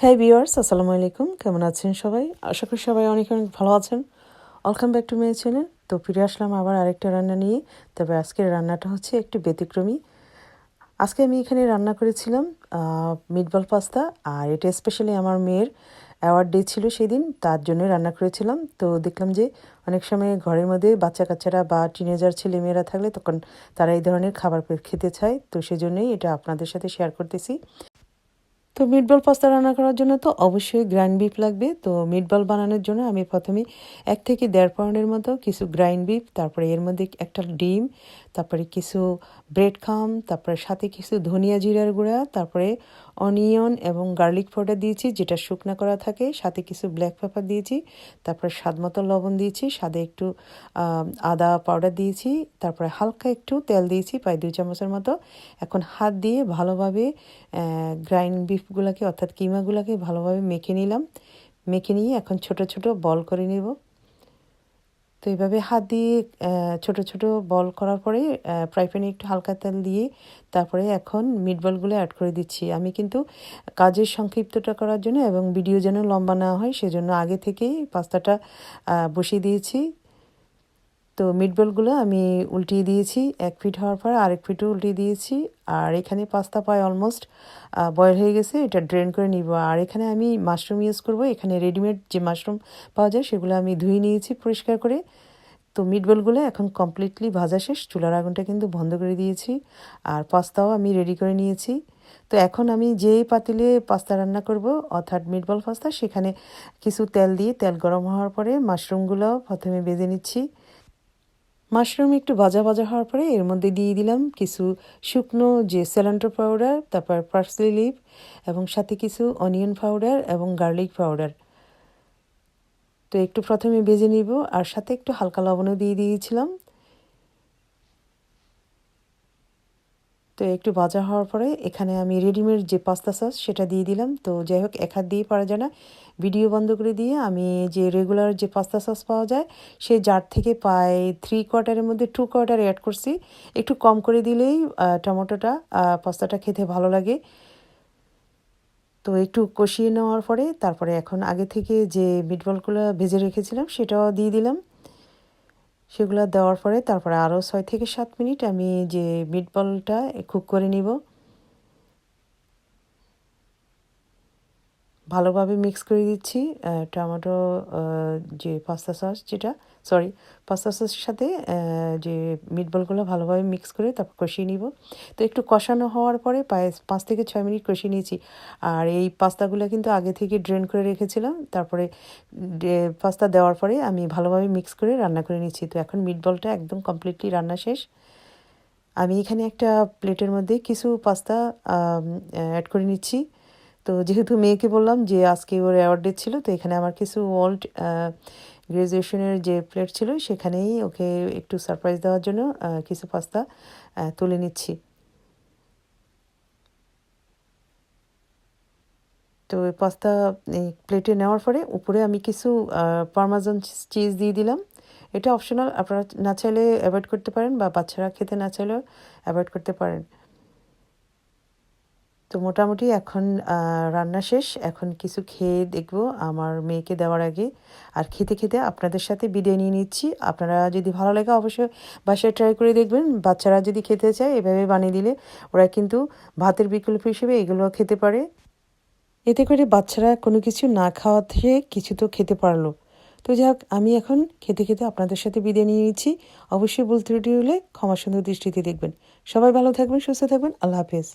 হ্যাঁ ভিউয়ার্স আসসালামু আলাইকুম। কেমন আছেন সবাই? আশা করি সবাই অনেক অনেক ভালো আছেন। Welcome back to my channel তো ফিরে আসলাম আবার আরেকটা রান্না নিয়ে। তবে আজকের রান্নাটা হচ্ছে একটু ব্যতিক্রমী। আজকে আমি এখানে রান্না করেছিলাম মিটবল পাস্তা আর এটা স্পেশালি আমার মেয়ের অ্যাওয়ার্ড ডে ছিল সেদিন, তার জন্য রান্না করেছিলাম। তো দেখলাম যে অনেক সময় ঘরের মধ্যে বাচ্চা কাচ্চারা বা টিনেজার ছেলে মেয়েরা থাকলে তখন তারা এই ধরনের খাবার খেতে চায়। তো সেজন্যই এটা আপনাদের সাথে শেয়ার করতেছি। তো মিটবল পাস্তা রান্না করার জন্য তো অবশ্যই গ্রাইন্ড বিফ লাগবে। তো মিটবল বানানোর জন্য আমি প্রথমে এক থেকে দেড় পাউন্ডের মতো কিছু গ্রাইন্ড বিফ তারপরে এর মধ্যে একটা ডিম, তারপরে কিছু ব্রেড খাম তারপরে সাথে কিছু ধনিয়া জিরার গুঁড়া, তারপরে অনিয়ন এবং গার্লিক পাউডার দিয়েছি, যেটা শুকনা করা থাকে, সাথে কিছু ব্ল্যাক পেপার দিয়েছি, তারপরে স্বাদ মতো লবণ দিয়েছি, স্বাদে একটু আদা পাউডার দিয়েছি, তারপরে হালকা একটু তেল দিয়েছি, প্রায় দুই চামচের মতো। এখন হাত দিয়ে ভালোভাবে গ্রাইন্ড বিফগুলোকে, অর্থাৎ কিমাগুলোকে ভালোভাবে মেখে নিলাম। মেখে নিয়ে এখন ছোট ছোট বল করে নেব। তো এইভাবে হাত দিয়ে ছোট ছোট বল করার পরে ফ্রাই প্যানে একটু হালকা তেল দিয়ে তারপরে এখন মিট বলগুলো অ্যাড করে দিচ্ছি। আমি কিন্তু কাজের সংক্ষিপ্তটা করার জন্য এবং ভিডিও যেন লম্বা না হয়, সেজন্য আগে থেকেই পাস্তাটা বসিয়ে দিয়েছি। তো মিটবলগুলো আমি উল্টিয়ে দিয়েছি, এক ফিট হওয়ার পর আরেক ফিটও উল্টিয়ে দিয়েছি। আর এখানে পাস্তা পায় অলমোস্ট বয়েল হয়ে গেছে, এটা ড্রেন করে নিব। আর এখানে আমি মাশরুম ইউজ করব। এখানে রেডিমেড যে মাশরুম পাওয়া যায়, সেগুলো আমি ধুয়ে নিয়েছি পরিষ্কার করে। তো মিটবলগুলো এখন কমপ্লিটলি ভাজা শেষ, চুলার আগুনটা কিন্তু বন্ধ করে দিয়েছি। আর পাস্তাও আমি রেডি করে নিয়েছি। তো এখন আমি যেই পাতিলে পাস্তা রান্না করব, অর্থাৎ মিটবল পাস্তা সেখানে কিছু তেল দিয়ে, তেল গরম হওয়ার পরে মাশরুমগুলো প্রথমে বেজে নিচ্ছি। মাশরুম একটু ভাজা ভাজা হওয়ার পরে এর মধ্যে দিয়ে দিলাম কিছু শুকনো যে স্যালান্টো পাউডার তারপর পার্সলি লিভ এবং সাথে কিছু অনিয়ন পাউডার এবং গার্লিক পাউডার তো একটু প্রথমে ভেজে নিব, আর সাথে একটু হালকা লবণও দিয়ে দিয়েছিলাম। তো একটু ভাজা হওয়ার পরে এখানে আমি রেডিমেড যে পাস্তা সস সেটা দিয়ে দিলাম। তো যাই হোক, এক হাত দিয়ে পারা যায় না। ভিডিও বন্ধ করে দিয়ে আমি যে রেগুলার যে পাস্তা সস পাওয়া যায়, সে জার থেকে প্রায় থ্রি কোয়ার্টারের মধ্যে টু কোয়ার্টার অ্যাড করছি। একটু কম করে দিলেই টমেটোটা পাস্তাটা খেতে ভালো লাগে। তো একটু কষিয়ে নেওয়ার পরে, তারপরে এখন আগে থেকে যে মিটবলগুলো ভেজে রেখেছিলাম, সেটাও দিয়ে দিলাম। সেগুলো দেওয়ার পরে তারপরে আরও ছয় থেকে সাত মিনিট আমি যে মিটবলটা কুক করে নিব ভালোভাবে মিক্স করে দিচ্ছি টমেটো যে পাস্তা সস যেটা সরি পাস্তা সসের সাথে যে মিটবলগুলো ভালোভাবে মিক্স করে তারপর কষিয়ে নিব। তো একটু কষানো হওয়ার পরে প্রায় পাঁচ থেকে ছয় মিনিট কষিয়ে নিয়েছি। আর এই পাস্তাগুলো কিন্তু আগে থেকে ড্রেন করে রেখেছিলাম। তারপরে পাস্তা দেওয়ার পরে আমি ভালোভাবে মিক্স করে রান্না করে নিচ্ছি। তো এখন মিটবলটা একদম কমপ্লিটলি রান্না শেষ। আমি এখানে একটা প্লেটের মধ্যে কিছু পাস্তা অ্যাড করে নিচ্ছি। তো যেহেতু মেয়েকে বললাম যে আজকে ওর অ্যাওয়ার্ড ডে ছিল, তো এখানে আমার কিছু ওল্ড গ্রাজুয়েশনের যে প্লেট ছিল, সেখানেই ওকে একটু সারপ্রাইজ দেওয়ার জন্য কিছু পাস্তা তুলে নিচ্ছি। তো পাস্তা প্লেটে নেওয়ার পরে উপরে আমি কিছু পারমাজন চিজ দিয়ে দিলাম। এটা অপশনাল আপনারা না চাইলে অ্যাভয়েড করতে পারেন বা বাচ্চারা খেতে না চাইলেও অ্যাভয়েড করতে পারেন। তো মোটামুটি এখন রান্না শেষ। এখন কিছু খেয়ে দেখব আমার মেয়েকে দেওয়ার আগে। আর খেতে খেতে আপনাদের সাথে বিদায় নিয়ে নিচ্ছি। আপনারা যদি ভালো লাগে অবশ্যই বাসায় ট্রাই করে দেখবেন। বাচ্চারা যদি খেতে চায় এভাবে বানিয়ে দিলে ওরা কিন্তু ভাতের বিকল্প হিসেবে এগুলো খেতে পারে। এতে করে বাচ্চারা কোনো কিছু না খাওয়া থেকে কিছু তো খেতে পারল। তো যাই হোক আমি এখন খেতে খেতে আপনাদের সাথে বিদায় নিয়ে নিচ্ছি। অবশ্যই বলতে হলে ক্ষমা সুন্দর দৃষ্টিতে দেখবেন। সবাই ভালো থাকবেন, সুস্থ থাকবেন। আল্লাহ হাফেজ।